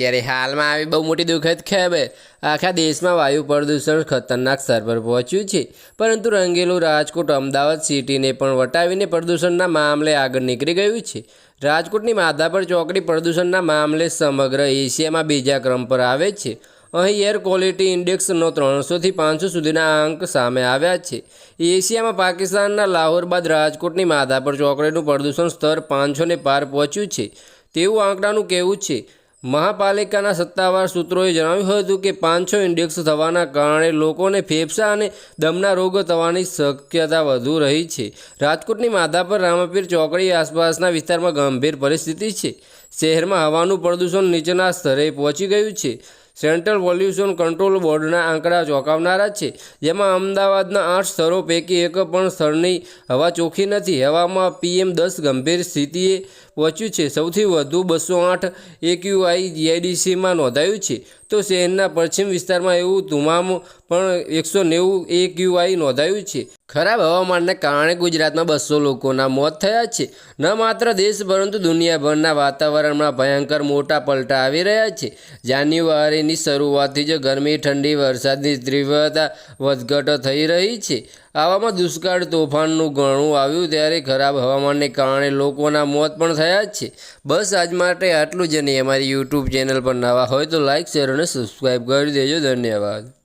અત્યારે હાલમાં આવી બહુ મોટી દુઃખદ ખબર આખા દેશમાં વાયુ પ્રદૂષણ ખતરનાક સ્તર પર પહોંચ્યું છે. પરંતુ રંગેલું રાજકોટ, અમદાવાદ સિટીને પણ વટાવીને પ્રદૂષણના મામલે આગળ નીકળી ગયું છે. રાજકોટની માધાપર ચોકડી પ્રદૂષણના મામલે સમગ્ર એશિયામાં બીજા ક્રમ પર આવે છે. અહીં એર ક્વોલિટી ઇન્ડેક્સનો ત્રણસોથી પાંચસો સુધીના અંક સામે આવ્યા છે. એશિયામાં પાકિસ્તાનના લાહોર બાદ રાજકોટની માધાપર ચોકડીનું પ્રદૂષણ સ્તર પાંચસોને પાર પહોંચ્યું છે. તેવું આંકડાનું કહેવું છે. મહાપાલિકાના સત્તાવાર સૂત્રોએ જણાવ્યું હતું કે પાંચસો ઇન્ડેક્સ થવાના કારણે લોકોને ફેફસા અને દમના રોગો થવાની શક્યતા વધુ રહી છે. રાજકોટની માધાપર રામાપીર ચોકડી આસપાસના વિસ્તારમાં ગંભીર પરિસ્થિતિ છે. શહેરમાં હવાનું પ્રદૂષણ નીચેના સ્તરે પહોંચી ગયું છે. સેન્ટ્રલ પોલ્યુશન કંટ્રોલ બોર્ડના આંકડા ચોંકાવનારા છે. જેમાં અમદાવાદના આઠ સ્થળો પૈકી એક પણ સ્થળની હવા ચોખ્ખી નથી. હવામાં પીએમ દસ ગંભીર સ્થિતિએ પહોંચ્યું છે. સૌથી વધુ બસો આઠ એક્યુઆઈ જીઆઈડીસીમાં નોંધાયું છે. તો શહેરના પશ્ચિમ વિસ્તારમાં એવું ધુમામ પણ એકસો નેવું એક્યુઆઈ નોંધાયું છે. ખરાબ હવામાનને કારણે ગુજરાતમાં બસો લોકોના મોત થયા છે. ન માત્ર દેશ, પરંતુ દુનિયાભરના વાતાવરણમાં ભયંકર મોટા પલટા આવી રહ્યા છે. જાન્યુઆરીની શરૂઆતથી જ ગરમી, ઠંડી, વરસાદની તીવ્રતા વધઘટ થઈ રહી છે. આવામાં દુષ્કાળ તોફાનનું ઘણું આવ્યું ત્યારે ખરાબ હવામાનને કારણે લોકોના મોત પણ થયા છે. બસ આજ માટે આટલું જ નહીં અમારી યુટ્યુબ ચેનલ પર નવા હોય તો લાઇક શેર અને સબસ્ક્રાઈબ કરી દેજો. ધન્યવાદ.